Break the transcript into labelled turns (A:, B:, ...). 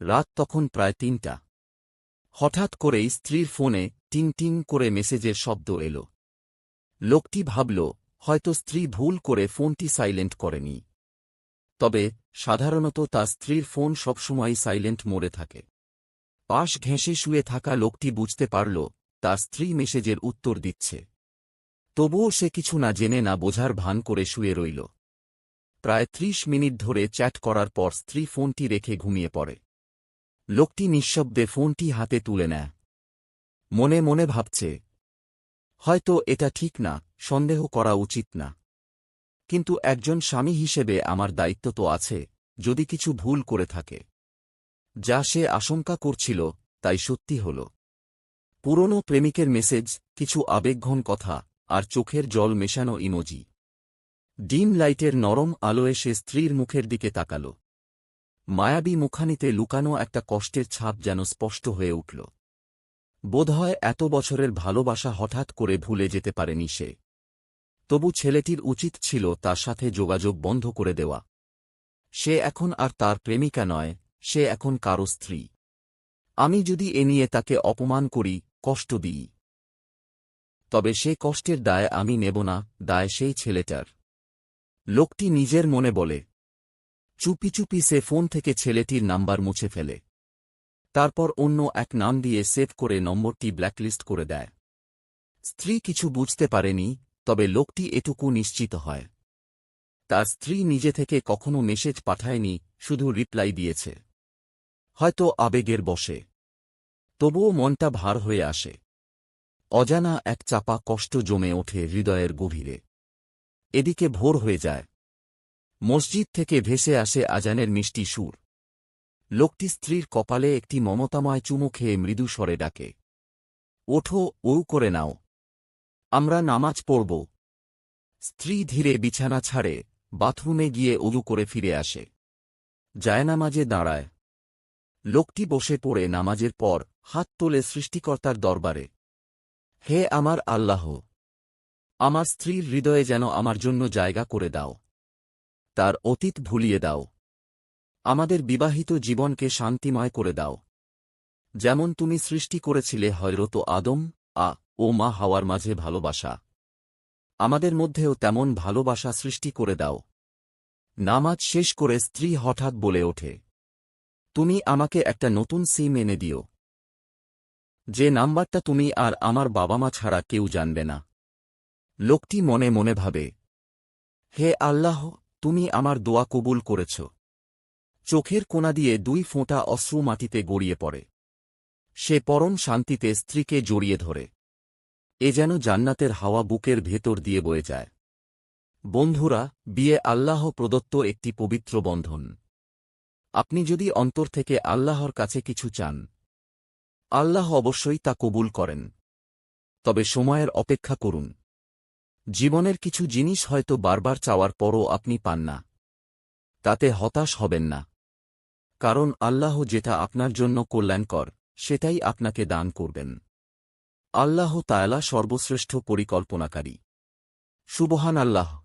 A: রাত তখন প্রায় তিনটা। হঠাৎ করেই স্ত্রীর ফোনে টিং টিং করে মেসেজের শব্দ এল। লোকটি ভাবল, হয়তো স্ত্রী ভুল করে ফোনটি সাইলেন্ট করেনি। তবে সাধারণত তার স্ত্রীর ফোন সবসময় সাইলেন্ট মোড়ে থাকে। পাশ ঘেঁষে শুয়ে থাকা লোকটি বুঝতে পারল, তার স্ত্রী মেসেজের উত্তর দিচ্ছে। তবুও সে কিছু না জেনে না বোঝার ভান করে শুয়ে রইল। প্রায় ত্রিশ মিনিট ধরে চ্যাট করার পর স্ত্রী ফোনটি রেখে ঘুমিয়ে পড়ে। লোকটি নিঃশব্দে ফোনটি হাতে তুলে নেয়। মনে মনে ভাবছে, হয়তো এটা ঠিক না, সন্দেহ করা উচিত না। কিন্তু একজন স্বামী হিসেবে আমার দায়িত্ব তো আছে, যদি কিছু ভুল করে থাকে। যা সে আশঙ্কা করছিল, তাই সত্যি হল। পুরনো প্রেমিকের মেসেজ, কিছু আবেগঘন কথা, আর চোখের জল মেশানো ইমোজি। ডিম লাইটের নরম আলোয় সে স্ত্রীর মুখের দিকে তাকাল। মায়াবী মুখানিতে লুকানো একটা কষ্টের ছাপ যেন স্পষ্ট হয়ে উঠল। বোধহয় এত বছরের ভালোবাসা হঠাৎ করে ভুলে যেতে পারেনি সে। তবু ছেলেটির উচিত ছিল তার সাথে যোগাযোগ বন্ধ করে দেওয়া। সে এখন আর তার প্রেমিকা নয়, সে এখন কারও স্ত্রী। আমি যদি এ নিয়ে তাকে অপমান করি, কষ্ট দিই। তবে সে কষ্টের দায় আমি নেব না, দায় সেই ছেলেটার। লোকটি নিজের মনে বলে চুপি চুপি সে ফোন থেকে ছেলেটির নাম্বার মুছে ফেলে। তারপর অন্য এক নাম দিয়ে সেভ করে নম্বরটি ব্ল্যাকলিস্ট করে দেয়। স্ত্রী কিছু বুঝতে পারেনি, তবে লোকটি এটুকু নিশ্চিত হয়। তার স্ত্রী নিজে থেকে কখনো মেসেজ পাঠায়নি, শুধু রিপ্লাই দিয়েছে। হয়তো আবেগের বসে। তবুও মনটা ভার হয়ে আসে। অজানা এক চাপা কষ্ট জমে ওঠে হৃদয়ের গভীরে। এদিকে ভোর হয়ে যায়। মসজিদ থেকে ভেসে আসে আজানের মিষ্টি সুর। লোকটি স্ত্রীর কপালে একটি মমতাময় চুমু খেয়ে মৃদু স্বরে ডাকে, ওঠো ও করে নাও। আমরা নামাজ পড়ব। স্ত্রী ধীরে বিছানা ছাড়ে, বাথরুমে গিয়ে উদু করে ফিরে আসে। জায়নামাজে দাঁড়ায়। লোকটি বসে পড়ে নামাজের পর হাত তোলে সৃষ্টিকর্তার দরবারে, হে আমার আল্লাহ, আমার স্ত্রীর হৃদয়ে যেন আমার জন্য জায়গা করে দাও। তার অতীত ভুলিয়ে দাও। আমাদের বিবাহিত জীবনকে শান্তিময় করে দাও। যেমন তুমি সৃষ্টি করেছিলে হয়রত আদম, আ ও মা হাওয়ার মাঝে ভালোবাসা। আমাদের মধ্যেও তেমন ভালোবাসা সৃষ্টি করে দাও। নামাজ শেষ করে স্ত্রী হঠাৎ বলে ওঠে, তুমি আমাকে একটা নতুন সিম এনে দিও। যে নাম্বারটা তুমি আর আমার বাবা মা ছাড়া কেউ জানবে না। লোকটি মনে মনে ভাবে, হে আল্লাহ তুমি আমার দোয়া কবুল করেছ। চোখের কোনা দিয়ে দুই ফোঁটা অশ্রু মাটিতে গড়িয়ে পড়ে। সে পরম শান্তিতে স্ত্রীকে জড়িয়ে ধরে। এ যেন জান্নাতের হাওয়া বুকের ভেতর দিয়ে বয়ে যায়। বন্ধুরা, বিয়ে আল্লাহ প্রদত্ত একটি পবিত্র বন্ধন। আপনি যদি অন্তর থেকে আল্লাহর কাছে কিছু চান, আল্লাহ অবশ্যই তা কবুল করেন। তবে সময়ের অপেক্ষা করুন। জীবনের কিছু জিনিস হয়তো বারবার চাওয়ার পরও আপনি পান না। তাতে হতাশ হবেন না। কারণ আল্লাহ যেটা আপনার জন্য কল্যাণকর, সেটাই আপনাকে দান করবেন। আল্লাহ তায়লা সর্বশ্রেষ্ঠ পরিকল্পনাকারী। সুবহান আল্লাহ